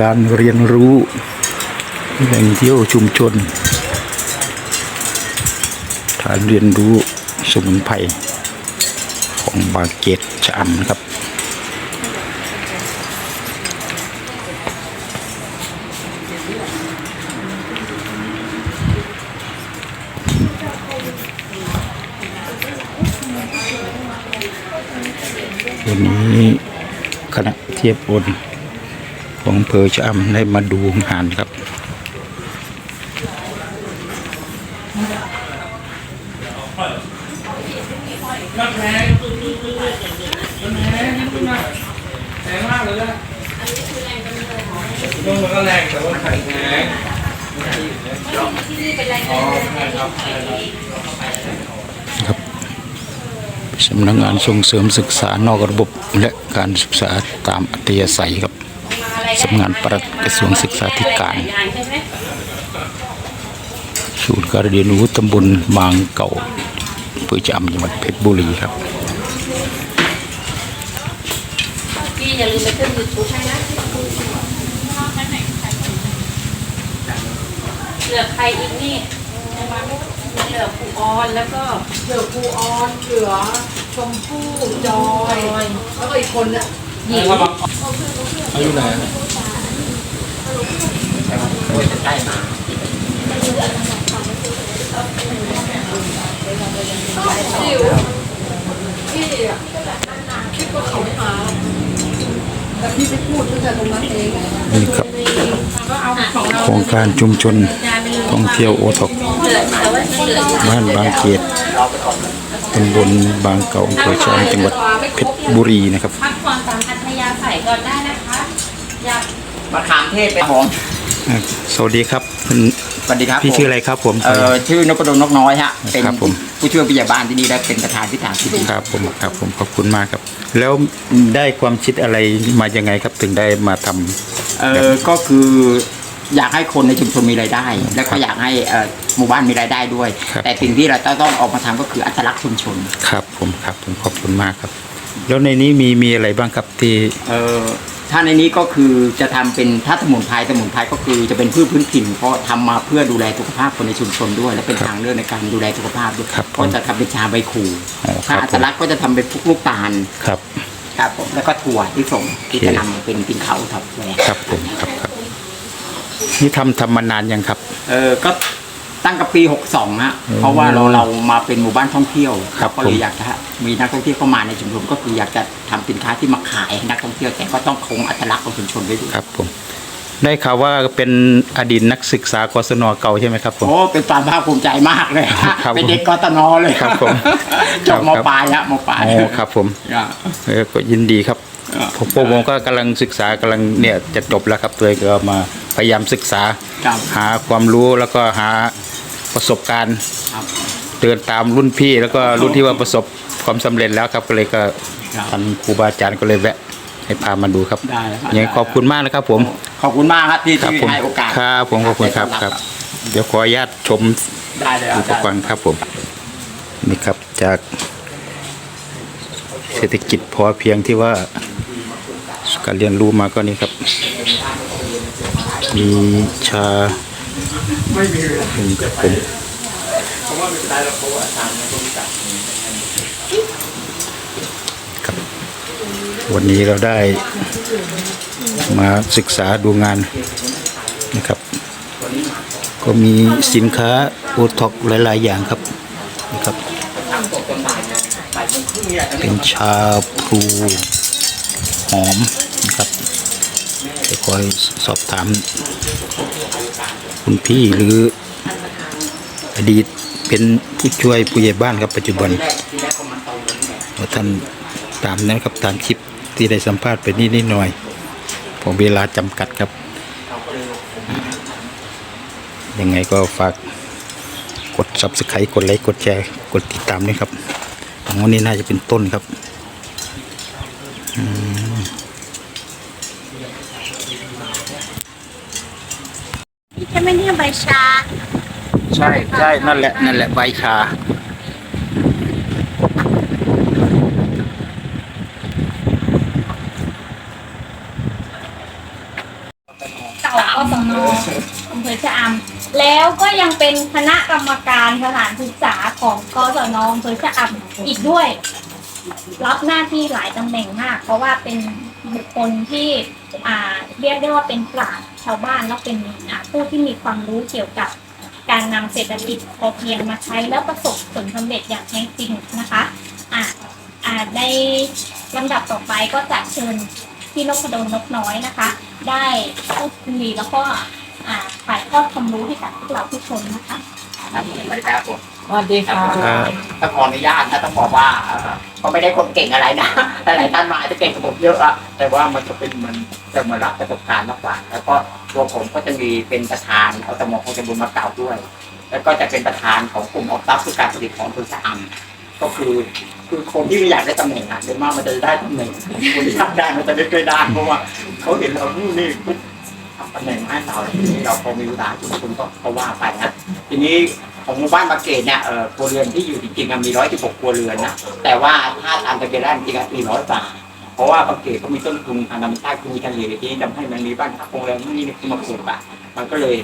การเรียนรู้แหล่งเที่ยวชุมชนฐานเรียนรู้สมุนไพรของบางเกตชะอำนะครับวันนี้คณะเทียบโอน ของเภอชะอำได้มาดูงานครับลงมันก็แรงแต่ว่าแข็งแรงครับสำนักงานส่งเสริมศึกษานอกระบบและการศึกษาตามอัธยาศัยครับ สำนักงานปลัดกระทรวงศึกษาธิการศูนย์การเรียนรู้ตำบลบางเก่าอำเภอชะอำจังหวัดเพชรบุรีครับพี่อย่าลืมไปขึ้นยูทูบให้นะเหลือใครอีกนี่เหลือผูออนแล้วก็เหลือครูออนเหลือชมพู่จอย แล้วก็อีกคนน่ะหญิง อายุไหนจิ๋วพี่อะคิดว่าเขาไม่มาแต่พี่ไปพูดตั้งแต่ตรงนั้นเองนี่ครับโครงการชุมชนท่องเที่ยวโอท็อปเหลือแต่ว่าเหลืออยู่บ้านบางเกตตำบลบางเก่าอำเภอชะอำจังหวัดเพชรบุรีนะครับ ก่อนได้นะคะอยากมะขามเทศเป็นผมอ่าสวัสดีครับคุณสวัสดีครับพี่ผมชื่ออะไรครับผมเอ่อชื่อนพดลนกน้อยฮะเป็นครับผม ผู้ช่วยผู้ใหญ่บ้านที่นี่และเป็นประธานพิธาที่นี่ครับผมครับผมขอบคุณมากครับ แล้วได้ความคิดอะไรมายังไงครับถึงได้มาทำ เออก็คืออยากให้คนในชุมชนมีรายได้ แล้วก็อยากให้เอ่อหมู่บ้านมีรายได้ด้วย ครับ แต่สิ่งที่เราต้องต้องออกมาทำก็คืออัตลักษณ์ชุมชน ครับผมครับผมขอบคุณมากครับ แล้วในนี้มีมีอะไรบ้างครับที่ เออถ้าในนี้ก็คือจะทำเป็นถ้าสมุนไพรสมุนไพรก็คือจะเป็นพืชพื้นถิ่นเพราะทำมาเพื่อดูแลสุขภาพคนในชุมชนด้วย และเป็นทางเลือกในการดูแลสุขภาพด้วยครับผมก็จะทำเป็นชาใบขู่อ๋อคถ้ารับอัผตมลักษณ์ก็จะทำเป็นพวกลูกตาลครับ ครับผมแล้วก็ถั่วที่ส่งที่โอเคจะนำเป็นปินเขาทับแหวก ครับผมครับครับ นี่ทำทำมานานยังครับ เออก็ ตั้งกับปี 62ฮะเพราะว่าเราเรามาเป็นหมู่บ้านท่องเที่ยวครับก็เลผมยอยากจะมีนักท่องเที่ยวเข้ามาในชุมชนก็คืออยากจะทำสินค้าที่มาขายให้นักท่องเที่ยวแต่ก็ต้องคงอัตลักษณ์ของชุมชนไว้ด้วยครับผมได้ข่าวว่าเป็นอดีตนักศึกษากศนเก่าใช่ไหมครับผม โอ้เป็นความภาคภูมิใจมากเลยฮะครับเป็นเด็กกตนเลยครับผมจบมครับ ปลายแล้วมปลาย โอ้ครับผมอะเออก็ยินดีครับอ่าผมพวกผมก็กำลังศึกษากำลังเนี่ยจะจบแล้วครับตัวเองก็มาพยายามศึกษา ครับ หาความรู้แล้วก็หา ประสบการณ์ครับเดินตามรุ่นพี่แล้วก็รุ่นที่ว่าประสบความสำเร็จแล้วครับก็เลยก็ครับท่านครูบาอาจารย์ก็เลยแวะให้พามาดูครับได้ครับ ยังไงขอบคุณมากนะครับ ผมขอบคุณมากครับที่ครับที่ผมให้โอกาสครับผมขอบคุณครับให้คต้รัอนบเดี๋ยวขออนุญาตชม ได้เลยอุอาปจารกรย์ณ์ครับผมนี่ครับจากเศรษฐกิจพอเพียงที่ว่าการเรียนรู้มาก็นี่ครับ มีชา ไม่มีเลยมันึ่งครับผมครับ วันนี้เราได้มาศึกษาดูงานนะครับ ก็มีสินค้าโอท็อปหลาย ๆ อย่างครับนะครับ เป็นชาพลูหอมนะครับจะคอยสอบถาม คุณพี่หรืออดีตเป็นผู้ช่วยผู้ใหญ่บ้านครับปัจจุบันท่านตามนั้นครับตามคลิปที่ได้สัมภาษณ์ไปนิดนิดหน่อยผมเวลาจำกัดครับ ยังไงก็ฝากกด subscribe กดไลค์กดแชร์กดติดตามด้วยครับของวันนี้น่าจะเป็นต้นครับใช่ ไหมเนี่ยใบชา ใช่ใช่นั่นแหละนั่นแหละใบชา เก่าอสมอำเภอชะอำแล้วก็ยังเป็นคณะกรรมการสถานศึกษาของกศนอำเภอชะอำอีกด้วย รับหน้าที่หลายตำแหน่งมาก เพราะว่าเป็น บุคคลที่เรียกได้ว่าเป็นปราชญ์ชาวบ้านแล้วเป็นผู้ที่มีความรู้เกี่ยวกับการนำเศรษฐกิจพอเพียงมาใช้แล้วประสบผลสำเร็จอย่างแท้จริงนะคะอ่าอ่าในลำดับต่อไปก็จะเชิญพี่นพดลนกน้อยนะคะ ได้พูดคุยแล้วก็ถ่ายทอดความรู้ให้กับพวกเราทุกคนนะคะ ครับผมไม่ได้ครับผมสวัสดีค่ะครับต้องขออนุญาตนะต้องบอกว่าเอ่อก็ไม่ได้คนเก่งอะไรนะหลายๆท่านมาอาจจะเก่งกว่าผมเยอะอะแต่ว่ามันจะเป็นเหมันจะมารับประสบการณ์มากกว่า แล้วก็ตัวผมก็จะมีเป็นประธานอสมของจะบุญมาเก่าด้วย แล้วก็จะเป็นประธานของกลุ่มออกตับคือการผลิตของตัวสามก็คือคือคนที่ไม่อยากได้ตำแหน่งอะเดี๋ยวมากมันจะได้ตำแหน่งคนที่ทำได้มันจะไม่เคยได้เพราะว่าเขาเห็นเรานี่นี่ปุ๊บทำ ตำแหน่งมาให้เราทีนี้เราพอมีเวลาคุณคุณก็ก็ว่าไปนะทีนี้ของหมู่บ้านมาเกตเนี่ยเอ่อครัวเรือนที่อยู่จริงๆอะมีร้อยสิบหกครัวเรือนนะแต่ว่าถ้าตามตะเกียบได้จริงๆอะสี่ร้อยกว่าเพราะว่าบางเกตก็มีต้นทุนทางธรรมชาติคือมีทะเลที่ทำให้มันมีบ้านพักโรงแรมที่นี่ขึ้นมาปลูกอะมันก็เลย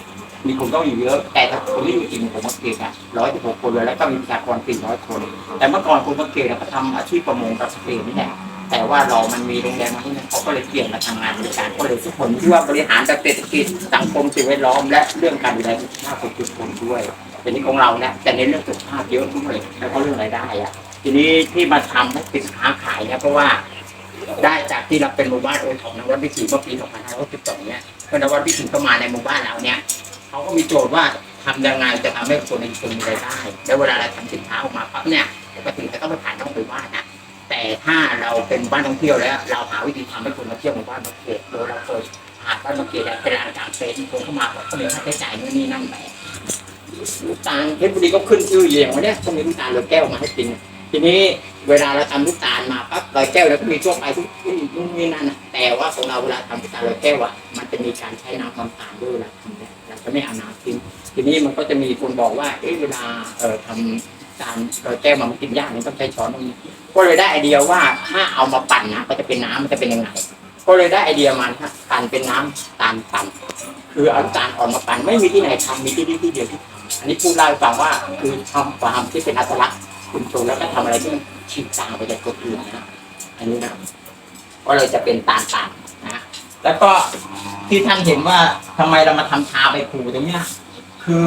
มีคนต้อยู่เยอะแต่ถ้าคนที่อยู่จริงผมมาเกตอะร้อยสิบหกคนเลยแล้วก็มีประชากรสี่ร้อยคน แต่เมื่อก่อนคนมาเกตเขาทำอาชีพประมงกับเกษตรนี่แหละ แต่ว่าเรามันมีโรงแรมมาที่นั่เขาก็เลยเปลี่ยนมาทำงานบริการก็เลยทุกคนที่ว่าบริหารจากเศรษฐกิจสังคมสิ่งแวดล้อมและเรื่องการดูแลสุขภาพของทุกคนด้วยทีนี้ของเราเนี่ยจะเน้นเรื่องสุขภาพเยอะด้วยแล้วก็เรื่องรายได้อะทีนี้ที่มาทำให้สินค้าขายเนี่ยเพราะว่าได้จากที่เราเป็นหมู่บ้านโอทองนวัดวิถีเมื่อปี2562เนี่ยเมื่อนวัดวิถีเข้ามาในหมู่บ้านเราเนี่ยเขาก็มีโจทย์ว่าทำยังไงจะทำให้คนในชุมชนมีรายได้ แล้วเวลาเราทำสินค้าออกมาปั๊บเนี่ยปกติจะต้องไปผ่านน้องหมู่บ้านนะ แต่ถ้าเราเป็นบ้านท่องเที่ยวแล้ว เราหาวิธีทำให้คนมาเที่ยวหมู่บ้านมาเกตโดยเราเคยผ่าบ้านมาเกตเนี่ยเป็นร้านกลางเต็นท์คนเข้ามาบอกก็มีค่าใช้จ่ายนู่นนี่นั่นไปลูกตาลเพชรบุรีก็ขึ้นชื่ออย่างวันเนี้ยต้องมีลูกตาลเลยแก้วมาให้กิน ทีนี้เวลาเราทำลูกตาลมาปั๊บลอยแก้วแล้วก็มีทั่วไปทุกที่นู่นนี่นั่นนะแต่ว่าของเราเวลาทำลูกตาลลอยแก้วอะมันจะมีการใช้น้ำความตาลด้วยเวลาทำเนี่ยเราจะไม่เอาน้ำทิ้งทีนี้มันก็จะมีคนบอกว่าเอ๊ะเวลาเอ่อทำ ตาลลอยแก้วมามันกินยากมันต้องใช้ช้อนตรงนี้ก็เลยได้ไอเดียว่าถ้าเอามาปั่นนะก็จะเป็นน้ำมันจะเป็นยังไงก็เลยได้ไอเดียมาฮะปั่นเป็นน้ำตาลปั่นคือเอาตาลอ่อนมาปั่นไม่มีที่ไหนทำมีที่นี่ที่เดียวที่ทำอันนี้พูดเล่าให้ฟังว่าคือทำฟาร์มที่เป็นอัตลักษณ์ชุมชนแล้วก็ทำอะไรที่มันฉีกต่างไปจากคนอื่นนะอันนี้นะก็เลยจะเป็นตาลต่างนะแล้วก็ที่ท่านเห็นว่าทำไมเรามาทำชาใบพลูตรงเนี้ย คือ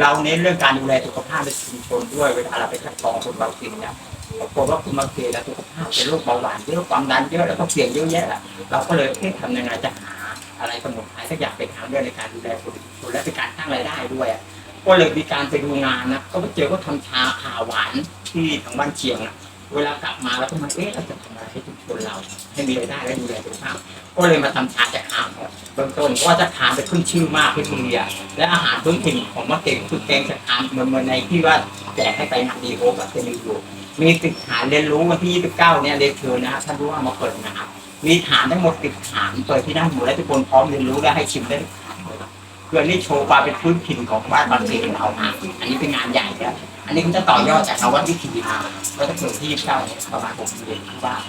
เราเน้นเรื่องการดูแลสุขภาพในชุมชนด้วยเวลาเราไปคัดกรองคนเรากินเนี่ยปรากฏว่าคุณมาเกตและสุขภาพเป็นโรคเบาหวานเยอะความดันเยอะแล้วก็เสี่ยงเยอะแยะแหละเราก็เลยเอ๊ะทำยังไงจะหาอะไรสมุนไพรสักอย่างเป็นทางเลือกในการดูแลคนชุมชนและเป็นการสร้างรายได้ด้วยอะก็เลยมีการไปดูงานนะก็ไปเจอว่าทำชาขาหวานที่ทางบ้านเชียงนะเวลากลับมาแล้วก็มาเอ๊ะเราจะทำอะไรให้ชุมชนเราให้มีรายได้และดูแลสุขภาพ ก็เลยมาทำชาจากขามก่อนเบื้องต้นเพราะว่าจะขามไปขึ้นชื่อมากที่เมืองเรียและอาหารพื้นถิ่นของมะเก่งคือแกงจากขามเหมือนเมือในที่ว่าแจกให้ไปงานดีโอกับจะมีอยู่มีติดฐานเรียนรู้วันที่ 29 เนี่ยเรียนเชิญนะฮะท่านรู้ว่ามาเปิดนะครับ มีฐานทั้งหมดติดฐานเปิดที่นั่งอยู่และทุกคนพร้อมเรียนรู้และให้ชิมได้ทุกฐานเลยเพื่อนี่โชว์ความเป็นพื้นถิ่นของบ้านบางเขนเราอะอันนี้เป็นงานใหญ่แล้วอันนี้ก็จะต่อยอดจากนวัดวิถีมาก็จะเกิดที่เก้าเนี่ยประมาณหกเดือนที่บ้าน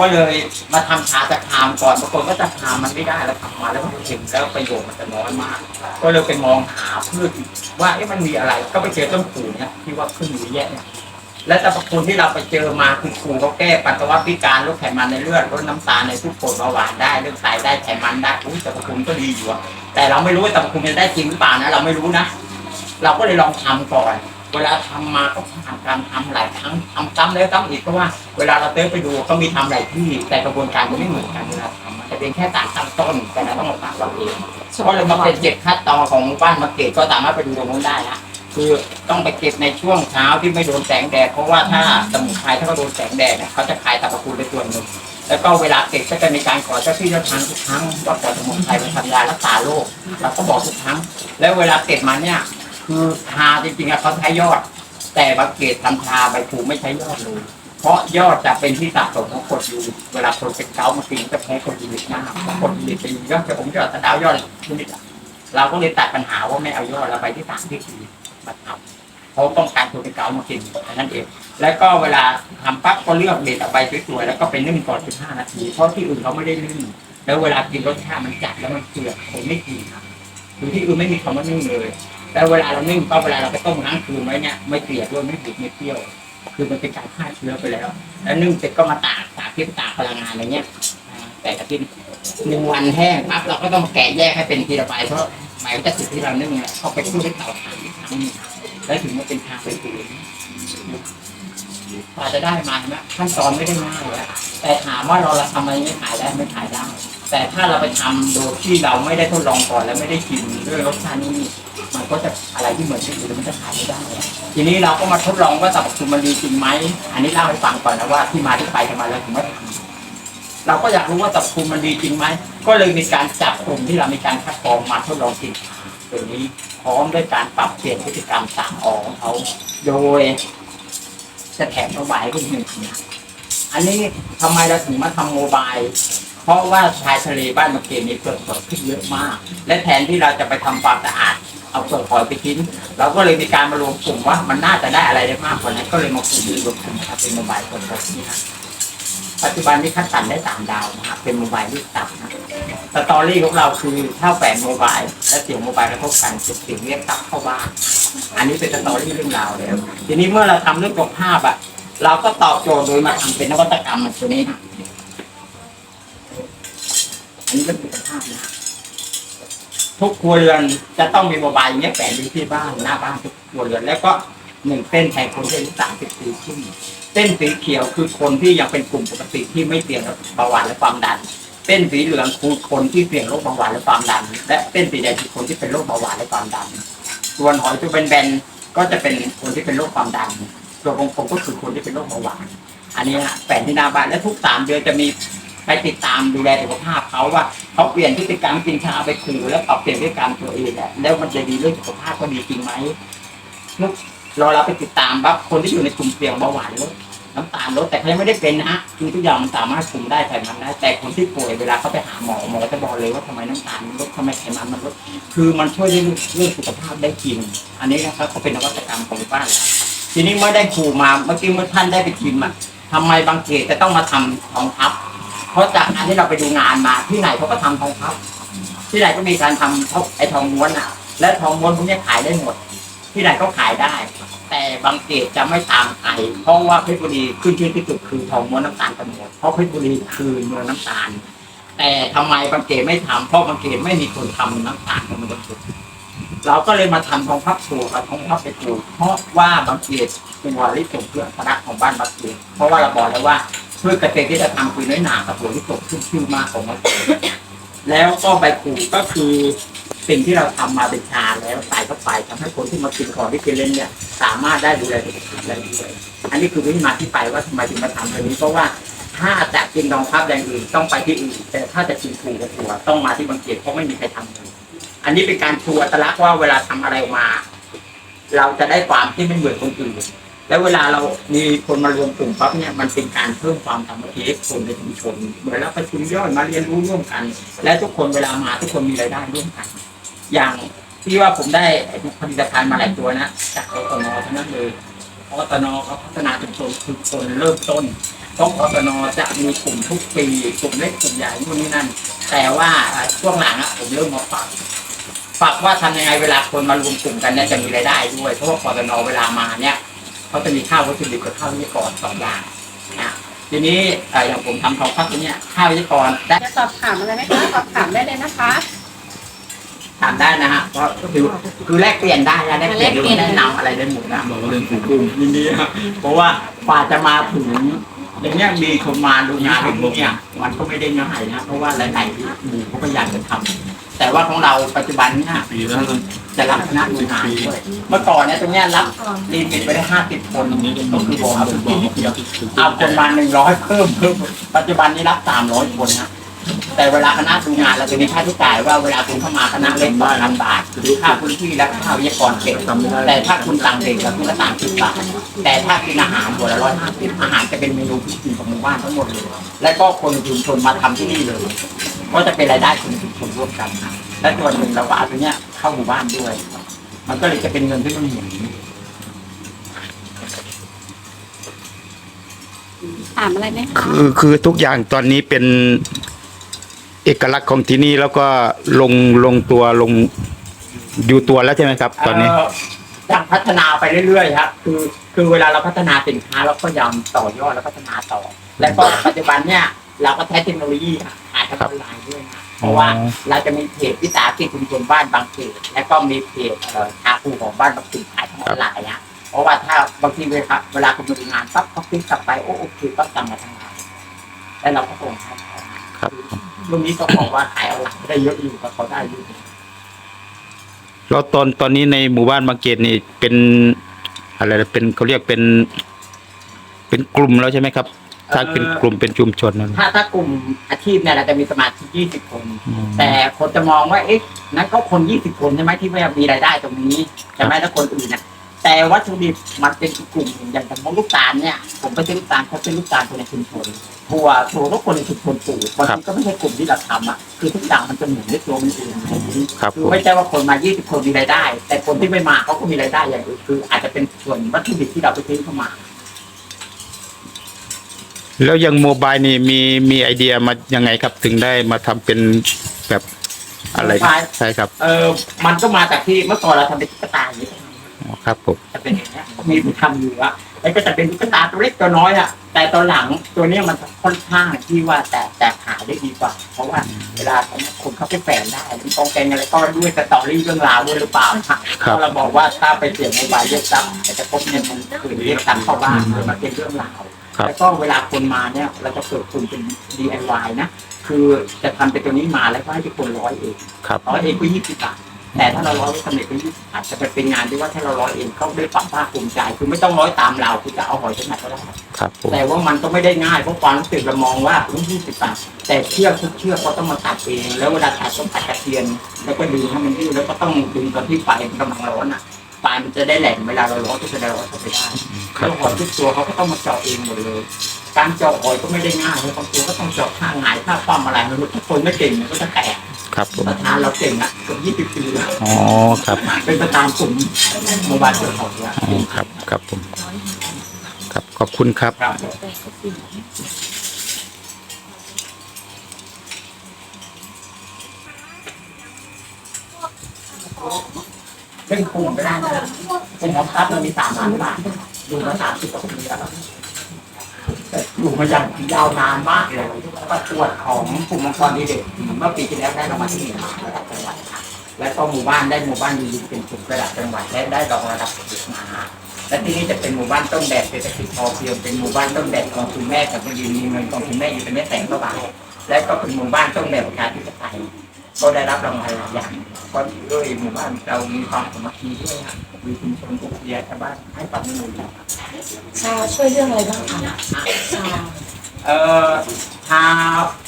ก็เลยมาทำชาตะคามก่อนบางคนก็ตะคามมันไม่ได้แล้วทำมาแล้วมันเค็มแล้วประโยชน์มันจะน้อยมาก ก็เลยไปมองหาพืชว่าเอ๊ะมันมีอะไร ก็ไปเจอต้นขู่เนี่ยที่ว่าขึ้นอยู่เยอะแยะเนี่ยและสรรพคุณที่เราไปเจอมาคือครูเขาแก้ปัสสาวะพิการลดไขมันในเลือดลดน้ำตาลในทุกคนเบาหวานได้เรื่องไตได้ไขมันได้อุ้ยสรรพคุณก็ดีอยู่อะแต่เราไม่รู้ว่าสรรพคุณมันได้จริงหรือเปล่านะ เราไม่รู้นะ เราก็เลยลองทำก่อน เวลาทำมาก็ผ่านการทำหลายครั้งทำซ้ำแล้วซ้ำอีกเพราะว่าเวลาเราเติมไปดูก็มีทำหลายที่แต่กระบวนการมันไม่เหมือนกันเวลาทำมันจะเป็นแค่สารตั้งต้นแต่เราต้องมาปรับเราเองก็เลยมาเป็นเจ็ดขั้นตอนของบ้านมาเกตก็สามารถไปดูตรงนู้นได้ละคือต้องไปเก็บในช่วงเช้าที่ไม่โดนแสงแดดเพราะว่าถ้าสมุนไพรถ้าเขาโดนแสงแดดเนี่ยเขาจะคายสรรพคุณไปส่วนหนึ่งแล้วก็เวลาเก็บก็จะมีการขอเจ้าที่เจ้าทางทุกครั้งว่าขอสมุนไพรมาทำยารักษาโรคเราก็บอกทุกครั้ง แล้วเวลาเก็บมาเนี่ย คือทาจริงๆอะเขาใช้ยอด แต่บางเกตทำทาใบผูไม่ใช้ยอดเลย เพราะยอดจะเป็นที่สะสมของกรดยูริกเวลาคนเป็นเกาต์มากินจะแพ้กรดยูริกมากเพราะกรดยูริกเป็นยอดแต่ผมจะตะดาวยอดชนิดอะเราก็เลยตัดปัญหาว่าไม่เอายอดแล้วไปที่สามที่สี่มาทำเพราะต้องการคนเป็นเกาต์มากินนั้นเอง แล้วก็เวลาทำปั๊บก็เลือกเด็ดเอาไปสวยๆแล้วก็ไปนึ่งก่อน15นาทีเพราะที่อื่นเขาไม่ได้นึ่งแล้วเวลากินรสชาติมันจัดแล้วมันเกลือผมไม่กินครับคือที่อื่นไม่มีคำว่านึ่งเลย แล้วเวลาเรานึ่งปั๊บเวลาเราไปต้มน้ำคืนไว้เนี่ยไม่เกลียดด้วยไม่บุดไม่เปรี้ยว คือมันเป็นการฆ่าเชื้อไปแล้ว แล้วนึ่งเสร็จก็มาตากตากที่ตากพลังงานอะไรเงี้ยแต่กระทิ้นหนึ่งวันแห้งปั๊บเราก็ต้องแกะแยกให้เป็นทีละใบเพราะหมายว่าจะติที่เรานึ่งเนี่ยเข้าไปคู่ด้วยเตาถ่านอีกครั้งนึงแล้วถึงมาเป็นทางไปถึงกว่าจะได้มานไหมขั้นตอนไม่ได้ง่ายอะแต่ถามว่าเราทำอะไรไม่ขายได้ไม่ขายได้ แต่ถ้าเราไปทำโดยที่เราไม่ได้ทดลองก่อนและไม่ได้ชิมด้วยรสชาตินี่ มันก็จะอะไรที่เหมือนที่อื่นมันจะขายไม่ได้อะทีนี้เราก็มาทดลองว่าสรรพคุณมันดีจริงไหมอันนี้เล่าให้ฟังก่อนนะว่าที่มาที่ไปทำไมเราถึงไม่ทำเราก็อยากรู้ว่าสรรพคุณมันดีจริงไหมก็เลยมีการจับกลุ่มที่เรามีการคัดกรองมาทดลองกินตัวนี้พร้อมด้วยการปรับเปลี่ยนพฤติกรรมสั่งออของเขาโดยจะแถมเอาไว้ให้คุณหนึ่งนะอันนี้ทำไมเราถึงมาทำโมบายเพราะว่าชายทะเลบ้านมะเขือมีเปลือกหอยขึ้นเยอะมาก และแทนที่เราจะไปทำความสะอาด เอาเปลือกหอยไปทิ้งเราก็เลยมีการมารวมกลุ่มว่ามันน่าจะได้อะไรได้มากกว่านั้นก็เลยมากลุ่มรวมกลุ่มนะครับเป็นโมบายคนแบบนี้นะปัจจุบันนี้คัดสรรได้สามดาวนะครับเป็นโมบายที่ตับนะสตอรี่ของเราคือถ้าแฝงโมบายและเสียงโมบายกระทบกันจะเสียงเรียกกลับเข้าบ้านอันนี้เป็นสตอรี่เรื่องราวแล้วทีนี้เมื่อเราทำเรื่องกภาพอะเราก็ตอบโจทย์โดยมาทำเป็นนวัตกรรมมันตัวนี้อันนี้ก็คือสภาพนะ ทุกครัวเรือนจะต้องมีโมบายอย่างเงี้ยแฝงอยู่ที่บ้านหน้าบ้านทุกครัวเรือนแล้วก็หนึ่งเส้นแทนคนที่อายุสามสิบปีขึ้นเส้นสีเขียวคือคนที่ยังเป็นกลุ่มปกติที่ไม่เสี่ยงกับเบาหวานและความดันเส้นสีเหลืองคือคนที่เสี่ยงโรคเบาหวานและความดัน และเส้นสีแดงคือคนที่เป็นโรคเบาหวานและความดัน ส่วนหอยตัวแบนๆก็จะเป็นคนที่เป็นโรคความดันส่วนของผมก็คือคนที่เป็นโรคเบาหวานอันนี้ฮะแฝงที่หน้าบ้านและทุกสามเดือนจะมี ไปติดตามดูแลสุขภาพเขาว่าเขาเปลี่ยนพฤติกรรมกินชาไปขู่แล้วปรับเปลี่ยนพฤติกรรมตัวเองแหละแล้วมันจะดีเรื่องสุขภาพก็ดีจริงไหมเราเราไปติดตามว่าคนที่อยู่ในกลุ่มเสี่ยงเบาหวานลดน้ำตาลลดแต่เขายังไม่ได้เป็นนะฮะคือทุกอย่างมันสามารถคุมได้ไขมันได้แต่คนที่ป่วยเวลาเขาไปหาหมอหมอจะบอกเลยว่าทำไมน้ำตาลมันลดทำไมไขมันมันลดคือมันช่วยเรื่องเรื่องสุขภาพได้จริง อันนี้นะครับก็เป็นนวัตกรรมของบ้านเราทีนี้เมื่อได้ครูมาเมื่อกี้เมื่อท่านได้ไปชิมอะทำไมบางเขตจะต้องมาทำทองทับ เพราะจากการที่เราไปดูงานมาที่ไหนเขาก็ทำทองพับ ที่ไหนก็มีการทำทองไอ้ทองม้วนอะ และทองม้วนพวกนี้ขายได้หมด ที่ไหนก็ขายได้ แต่บางเกตจะไม่ตามใครเพราะว่าเพชรบุรีขึ้นชื่อที่สุดคือทองม้วนน้ำตาลกันหมดเพราะเพชรบุรีคือเมืองน้ำตาล แต่ทำไมบางเกตไม่ทำเพราะบางเกตไม่มีคนทำน้ำตาลกันมันสุดเราก็เลยมาทำทองพับตัวกับทองพับไปปลูเพราะว่าบางเกตเป็นวาริสงเพื่อนคณะของบ้านบางเกตเพราะว่าเราบอกแล้วว่า พืชเกษตรที่จะทำคือน้อยหนากับผลที่ตกขึ้นชื่อมากของมันแล้วก็ใบขู่ก็คือสิ่งที่เราทำมาเป็นชาแล้วใส่เข้าไปทำให้คนที่มากินของที่กินเล่นเนี่ย สามารถได้ดูแลสุขภาพได้ด้วยอันนี้คือที่มาที่ไปว่าทำไมถึงมาทำตรงนี้เพราะว่าถ้าจะกินรองพับอย่างอื่นต้องไปที่อื่น แต่ถ้าจะกินถูกกับตัวต้องมาที่บางเกียรเพราะไม่มีใครทำเลยอันนี้เป็นการชูอัตลักษณ์ว่าเวลาทำอะไรออกมา เราจะได้ความที่ไม่เหมือนคนอื่น แล้วเวลาเรามีคนมารวมกลุ่มปั๊บเนี่ยมันเป็นการเพิ่มความสามัคคีให้คนในชุมชนเหมือนเราประชุมย่อยมาเรียนรู้ร่วมกัน และทุกคนเวลามาทุกคนมีรายได้ร่วมกัน อย่างที่ว่าผมได้ผลิตภัณฑ์มาหลายตัวนะจากอตนทั้งนั้นเลยอตนเขาพัฒนาชุมชนคือคนเริ่มต้นเพราะอตนจะมีกลุ่มทุกปีกลุ่มเล็กกลุ่มใหญ่นู่นนี่นั่น แต่ว่าช่วงหลังอะผมเริ่มมาปรับปรับว่าทำยังไงเวลาคนมารวมกลุ่มกันเนี่ยจะมีรายได้ด้วย เพราะว่าอตนเวลามาเนี่ย เขาจะมีข้าววัตถุดิบกับข้าววิทยากรสองอย่างนะทีนี้เอ่ออย่างผมทำทองพับตัวเนี้ยข้าววิทยากรได้จะสอบถามอะไรไหมคะสอบถามได้เลยนะคะทำได้นะฮะเพราะก็คือคือแลกเปลี่ยนได้นะแลกเปลี่ยนหรือแนะนำอะไรได้หมดนะบอกว่าเรื่องของกลุ่มยินดีครับเพราะว่ากว่าจะมาถึงอย่างเงี้ยมีคนมาดูงานอย่างเงี้ยมันก็ไม่ได้ง่ายนะเพราะว่าหลายๆหมู่เขาพยายามจะทำ แต่ว่าของเราปัจจุบันเนี่ยจะรับคณะดูงานด้วยเมื่อก่อนเนี่ยตรงเนี้ยรับรีมิตไปได้ห้าสิบคนก็คือบอกเอาเป็นที่เดียวเอาคนมาหนึ่งร้อยเพิ่มเพิ่มปัจจุบันนี้รับสามร้อยคนนะแต่เวลาคณะดูงานเราจะมีค่าใช้จ่ายว่าเวลาคุณเข้ามาคณะเล็กสองพันบาทหรือค่าพื้นที่และค่าวิทยากรเก็บแต่ถ้าคุณสั่งเด็กก็คุณละสามสิบบาทแต่ถ้ากินอาหารหัวละร้อยห้าสิบอาหารจะเป็นเมนูพิเศษของหมู่บ้านทั้งหมดเลยและก็คนชุมชนมาทำที่นี่เลย ก็จะเป็นรายได้คนชุมชนร่วมกันนะ และส่วนหนึ่งเราก็เอาตัวเนี้ยเข้าหมู่บ้านด้วย มันก็เลยจะเป็นเงินที่มันหมุนถามอะไรไหมคะคือคือทุกอย่างตอนนี้เป็นเอกลักษณ์ของที่นี่แล้วก็ลงลงตัวลงอยู่ตัวแล้วใช่ไหมครับ ตอนนี้เยังพัฒนาไปเรื่อยๆครับ คือคือเวลาเราพัฒนาสินค้าเราก็ยำต่อยอดและพัฒนาต่อ และก็ปัจจุบันเนี่ยเราก็ใช้เทคโนโลยีค่ะขายทางออนไลน์ด้วยนะ เพราะว่าเราจะมีเพจวิสาหกิจชุมชนบ้านบางเขตและก็มีเพจเอ่อชาคูของบ้านบางเขตขายทางออนไลน์นะเพราะว่าถ้าบางทีเวลาเวลาคุณไปดูงานปั๊บเขาคลิกกลับไปโอ้โอเคก็สั่งมาทางไลน์แล้วเราก็ส่งให้เขาครับรุ่นนี้ก็บอกว่าขายออนไลน์ได้เยอะอยู่ก็เขาได้อยู่แล้วตอนตอนนี้ในหมู่บ้านบางเกตนี่เป็นอะไรเป็นเขาเรียกเป็น เป็นกลุ่มแล้วใช่ไหมครับ ถ้าเป็นกลุ่มเป็นชุมชนนั่น ถ้าถ้ากลุ่มอาชีพเนี่ยเราจะมีสมาชิก20 คน อืม แต่คนจะมองว่าเอ๊ะนั้นก็คน 20 คนใช่ไหมที่ไม่มีรายได้ตรงนี้ใช่ไหมถ้าคนอื่นนะแต่วัตถุดิบมันเป็นอีกกลุ่มหนึ่งอย่างสมมติลูกตาลเนี่ยผมไปซื้อลูกตาลเขาเป็นลูกตาลคนในชุมชนถั่วถั่วก็คนในชุมชนปลูกบางทีก็ไม่ใช่กลุ่มที่เราทำอะคือทุกอย่างมันจะหมุนด้วยตัวมันเองครับคือผมไม่ใช่ว่าคนมา 20 คนมีรายได้ แต่คนที่ไม่มาเขาก็มีรายได้อย่างอื่นคือ อาจจะเป็นส่วนวัตถุดิบที่เราไปซื้อเข้ามา แล้วอยังโมบายนี่มีมีไอเดียมายังไงครับ ถึงได้มาทำเป็นแบบอะไรโมบายใช่ครับเออมันก็มาจากที่เมื่อก่อนเราทำเป็นตุ๊กตาอย่างนี้อ๋อครับผมจะเป็นอย่างเงี้ยมีผู้ทำอยู่อะแล้วก็จะเป็นตุ๊กตาตัวเล็กตัวน้อยอะแต่ตอนหลังตัวเนี้ยมันค่อนข้างที่ว่าแต่แต่ขายได้ดีกว่า เพราะว่าเวลาคนเขาไปแฝงได้มันกองแกงอะไรก็ด้วยสตอรี่เรื่องราวด้วยหรือเปล่านะเพราะเราบอกว่าถ้าไปเสี่ยงโมบายเรียกตังค์แต่จะพบเงินมันคืนเรียกตังค์เข้าบ้านเลยมันเป็นเรื่องราว ครับ แล้วก็เวลาคนมาเนี่ย เราจะเปิดกลุ่มเป็น DIY นะ คือจะทำเป็นตัวนี้มาแล้วก็ให้ทุกคนร้อยเองครับ ร้อยเองก็ยี่สิบบาท แต่ถ้าเราร้อยไม่สำเร็จก็ยี่สิบบาทจะไปเป็นงานที่ว่าถ้าเราร้อยเองเขาได้ปรับภาคภูมิใจ คือไม่ต้องร้อยตามเราคือจะเอาหอยที่ไหนก็ได้ ครับผม แต่ว่ามันก็ไม่ได้ง่ายเพราะความรู้สึกเรามองว่ายี่สิบบาทแต่เชือกทุกเชือกเขาต้องมาตัดเอง แล้วเวลาตัดต้องตัดกระเทียนแล้วก็ดึงให้มันยืดแล้วก็ต้องดึงตอนที่ไฟมันกำลังร้อนอะ ไฟมันจะได้แหลมเวลาเราร้อนก็จะได้ร้อนเข้าไปได้ครัแล้บวหอยทุกตัวเขาก็ต้องมาเจาะเองหมดเลย การเจาะหอยก็ไม่ได้ง่ายเลยบางตัวก็ต้องเจาะข้างหงายข้างความอะไรไม่รู้ถ้าคนไม่เก่งมันก็จะแตกครับผมประธานเราเก่งอะเกือบยี่สิบปีแล้วอ๋อครับ เป็นประธานกลุ่มโมบายเจอหอยเนี่ยอ๋อครับครับผม ครับขอบคุณครับ ครับ เล่นกลุ่มไม่ได้นะกลุ่มของคับมันมีสามล้านบาทอยู่มาสามสิบกว่าปีแล้วอยู่มาอย่างยาวนานมากเลยประกวดของกลุ่มมังกรดีเด่นเมื่อปีที่แล้วได้รางวัลที่หนึ่งมาระดับจังหวัดค่ะและก็หมู่บ้านได้หมู่บ้านดีๆเป็นกลุ่มระดับจังหวัดและได้รองระดับประเทศมาและที่นี่จะเป็นหมู่บ้านต้นแบบเศรษฐกิจพอเพียงเป็นหมู่บ้านต้นแบบของคุณแม่กับคุณยืนมีเงินของคุณแม่อยู่เป็นแม่แสนกว่าบาทและก็เป็นหมู่บ้านต้นแบบประชาธิปไตย ก็ได้รับรางวัลหลายอย่างก็ด้วยหมู่บ้านเรามีความสามัคคีด้วยครับมีชุมชนกุเรียชาวบ้านให้ความร่วมมือชาช่วยเรื่องอะไรบ้างคะชาเอ่อถ้า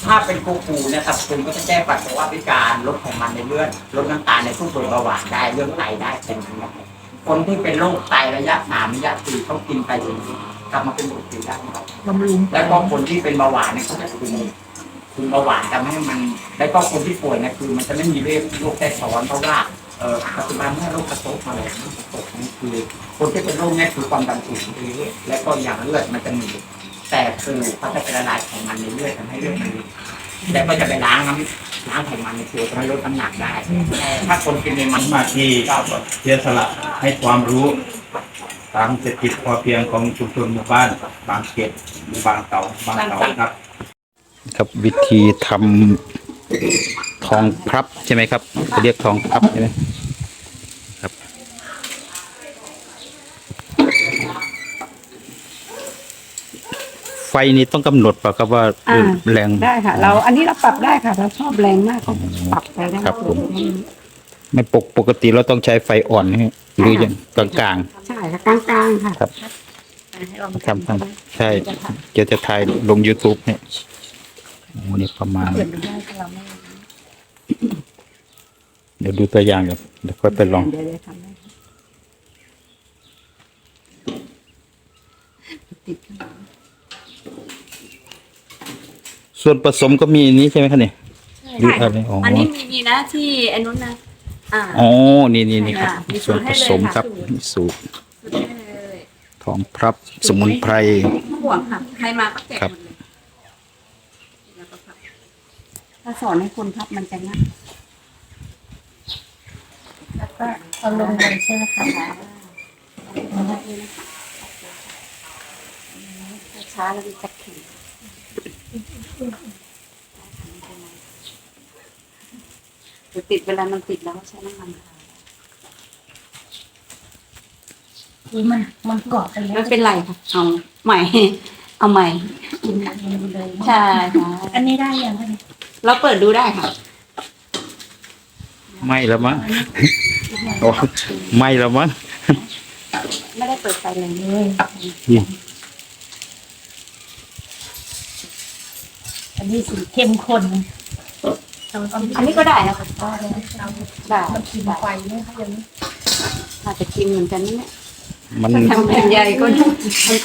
ถ้าเป็นครูครูเนี่ยครับคุณก็จะแก้ปัญหาว่าพิการลดไขมันในเลือดลดน้ำตาลในผู้ป่วยเบาหวานได้เรื่องไตได้เป็นอย่างไรคนที่เป็นโรคไตระยะสามระยะสี่ต้องกินไตเองกลับมาเป็นปกติได้ครับแล้วก็คนที่เป็นเบาหวานเนี่ยเขาจะคุม คุมเบาหวานทำให้มัน แล้วก็คนที่ป่วยนี่ยคือ มันจะไม่มีโรคโรคแทรกซ้อนเพราะว่าเอ่อปัจจุบันเนี่ยโรคกระทบมาเลยกระทบนี่คือ คนที่เป็นโรคเนี่ยคือความดันสูงและก็อย่างเลือดมันจะหนีแต่คือเขาจะไปละลายไขมันในเลือดทำให้เลือดมันดีแล้วก็จะไปล้างน้ำล้างไขมันในตัวทำให้ลดน้ำหนักได้ ถ้าคนกินในมันมากที่เสียสละให้ความรู้ตามเศรษฐกิจพอเพียงของชุมชนหมู่บ้าน บางเกตหรือบางเตาบางเตาครับ ครับวิธีทำทองพรับใช่ไหมครับจะเรียกทองพรับใช่ไหมครับฟไฟนี้ต้องกำหนดเปล่ะครับว่าอ่าแรงได้ค่ะ เราอันนี้เราปรับได้ค่ะ เราชอบแรงมากก็ปรับไปได้ครับผมไม่ปกปกติเราต้องใช้ไฟอ่อนนี่หรืออย่างกลางใช่ค่ะกลางๆค่ะๆครับทำทำใช่เดี๋ยวจะถ่ายลง YouTube เนี่ย โอ้นี่ประมาณ เดี๋ยวดูตัวอย่างกันเดี๋ยวค่อยไปลองเดี๋ยวจะทำให้ติดข้างหลังส่วนผสมก็มีอันนี้ใช่ไหมครับเนี่ยหรืออะไรอ๋ออันนี้มีมีนะที่ไอ้นู้นนะอ่าอ๋อ นี่นี่นี่ครับค่ะมีสูส่วนตรให้ผเลยสมค่ะครับสูตรนี่สูตรได้เลยทองพรับสมุนไพรไม่ห่วงค่ะ ใครมาก็แจกครับหมดเลยแล้วก็พับถ้าสอนให้คนพับมันจะง่ายแล้วก็เอาลงเลยใช่ไหมคะช้าแล้วมันจะแข็งเดี๋ยวติดเวลามันติดแล้วก็ใช้น้ำมันทาอุ้ยมันมันเกาะกันแล้วไม่เป็นไรค่ะเอาใหม่ เอาใหม่เลยใช่ค่ะอันนี้ได้ยังคะเนี่ย เราเปิดดูได้ค่ะ ไม่แล้วมั้งโอ้ไม่แล้วมั้งไม่ได้เปิดไฟเลยนี่อันนี้สีเข้มข้นอันนี้ก็ได้นะคะได้มันกินไฟไหมคะอย่างนี้น่าจะกินเหมือนกันนี่แหละมันถ้าทำแผ่นใหญ่ก็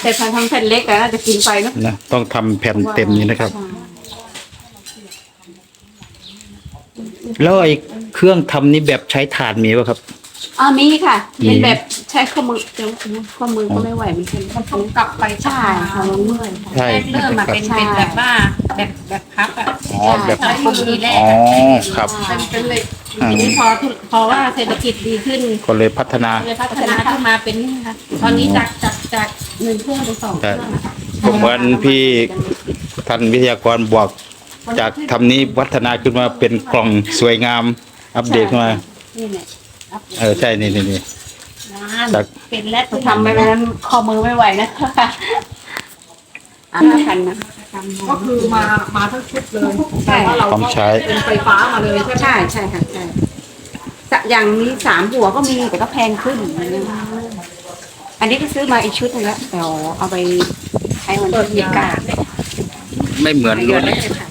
แต่ถ้าทำแผ่นเล็กก็น่าจะกินไฟเนอะนะต้องทำแผ่นเต็มนี้นะครับ แล้วไอ้เครื่องทำนี้แบบใช้ถ่านมีป่ะครับอ่ามีค่ะมีเป็นแบบใช้ข้อมือเดี๋ยวข้อมือก็ไม่ไหวเหมือนกันมันต้องกลับไปใช่ค่ะมันเมื่อยค่ะ ใช่ เริ่มมาเป็นใช่ เป็นแบบว่าแบบแบบพับอะอ๋อแบบ ใช้มือแรอ๋กอครับ เป็นเป็นเหล็กอ่า ทีนี้พอพอว่าเศรษฐกิจดีขึ้นก็เลยพัฒนา เลยพัฒนาขึ้นมาเป็นนี่ค่ะตอนนี้จากจากจากหนึ่งเครื่องเป็นสองเครื่องนะคะเหมือนพี่ท่านวิทยากรบอก จากทำนี้พัฒนาขึ้นมาเป็นกล่องสวยงาม อัปเดตขึ้นมานี่เนี่ยเออใช่นี่นี่นี่ นานจาก เป็นแล้วเราทำไปไม่นั้นข้อมือไม่ไหวนะอ่าพันนะ ก็คือมา มาทั้งชุดเลยแต่ว่าเราพร้อมก็ใช้ เป็นไฟฟ้ามาเลยใช่ไหมใช่ใช่ค่ะใช่แต่อย่างนี้สามหัวก็มีแต่ก็แพงขึ้นอันนี้ก็ซื้อมาอีกชุดหนึงแล้วเดี๋ยวเอาไปใช้วันที่ยี่สิบเก้าไม่เหมือนเดืรุ่อนนละนี้อ๋อ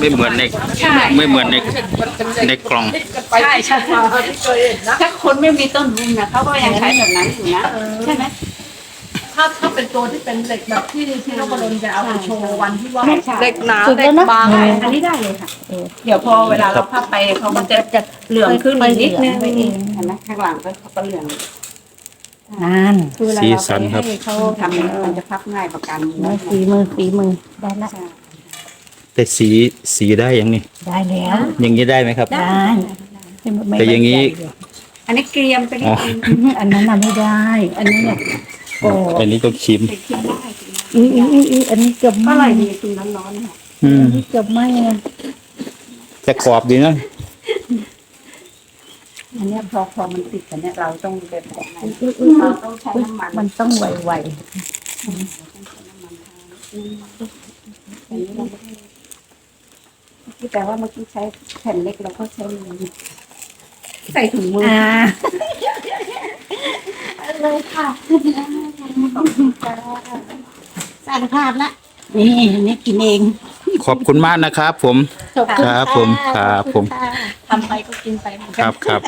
ไม่เหมือนในไม่เหมือนในในกล่องใช่ใช่ที่เคยเห็นนะถ้าคนไม่มีต้นทุนนะเขาก็ยังใช้แบบนั้นอยู่นะใช่ไหมถ้าถ้าเป็นตัวที่เป็นเหล็กแบบที่ที่นพดลจะเอาไปโชว์วันที่ว่าใช่เหล็กหนาสุดเหแล้ล็วกนะบางอันนี้ได้เลยค่ะเดี๋ยวพอเวลาเราพับไปเขาก็จะจะเหลืองขึ้นอีกนิดนึงไปเองเห็นไหมข้างหลังก็เขาก็เหลืองนั่นคือเวลาสีเราสันไปครับให้เขาทำมันจะพับง่ายกว่ากันมือฝีมือฝีมือได้ละใช่ แต่สีสีได้ยังนี่ได้แล้วอย่างนี้ได้ไหมครับ ได้ไม่แต่อย่างนี้นี้ อันนี้เกรียมไปนิอ๋ดอนึงอันนั้นน่ะไม่ได้ อันนี้เนี่ยโอ้อันนี้ต้องชิมไปกินได้อีอีอีอีอันนี้เกือบก็ไหอม้ร่อยดีกินร้อนๆค่ะอืมอันนี้เกือบไหม้ไงแต่กรอบดีนะอันเนี้ยพอพอมันติดอันเนี้ยเราต้องแบบแบบไหนอุ๊ยอุ๊ยเราอุ๊ยต้องใช้น้ำมันมันต้องไว ที่แต่ว่าเมื่อกี้ใช้แผ่นเล็กเราก็ใช้มือใส่ถุงมืๆออ่าเลยค่ะสารภาพละนี่อันนี้กินเอง ขอบคุณมากนะครับผม ขอบคุณครับผมะครับผมขอณะทำไปก็กินไปเหมือนคกันรับครับ